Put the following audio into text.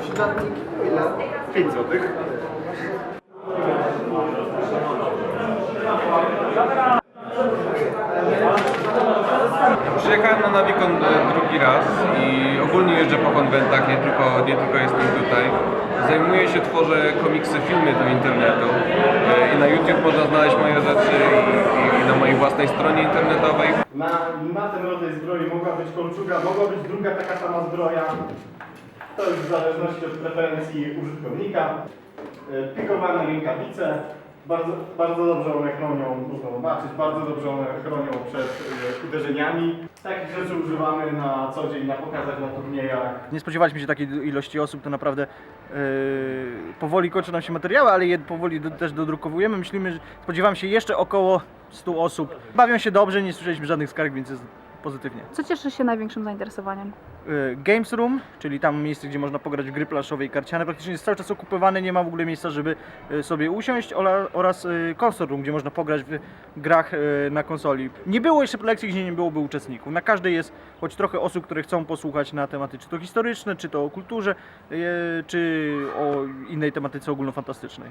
Przydatnik ile? 5 złotych. Przyjechałem na Navikon e, drugi raz i ogólnie jeżdżę po konwentach, nie tylko, nie tylko jestem tutaj. Zajmuję się, tworzę komiksy, filmy do internetu E, i na YouTube można znaleźć moje rzeczy i, i na mojej własnej stronie internetowej. Na, na ten rodzaj zbroi mogła być kolczuga, mogła być druga taka sama zbroja. To już w zależności od preferencji użytkownika. E, Pikowane rękawice. Bardzo, bardzo dobrze one chronią, można zobaczyć, bardzo dobrze one chronią przed e, uderzeniami. Takich rzeczy używamy na co dzień, na pokazach, na turniejach. Nie spodziewaliśmy się takiej ilości osób, to naprawdę yy, powoli kończą nam się materiały, ale je powoli do, też dodrukowujemy. Myślimy, że spodziewam się jeszcze około 100 osób. Bawią się dobrze, nie słyszeliśmy żadnych skarg, więc jest pozytywnie. Co cieszy się największym zainteresowaniem? Yy, Games Room, czyli tam miejsce, gdzie można pograć w gry planszowe i karciane, praktycznie jest cały czas okupowane, nie ma w ogóle miejsca, żeby yy, sobie usiąść, ola- oraz yy, Console Room, gdzie można pograć w grach yy, na konsoli. Nie było jeszcze lekcji, gdzie nie byłoby uczestników. Na każdej jest choć trochę osób, które chcą posłuchać na tematy czy to historyczne, czy to o kulturze, czy o innej tematyce ogólnofantastycznej.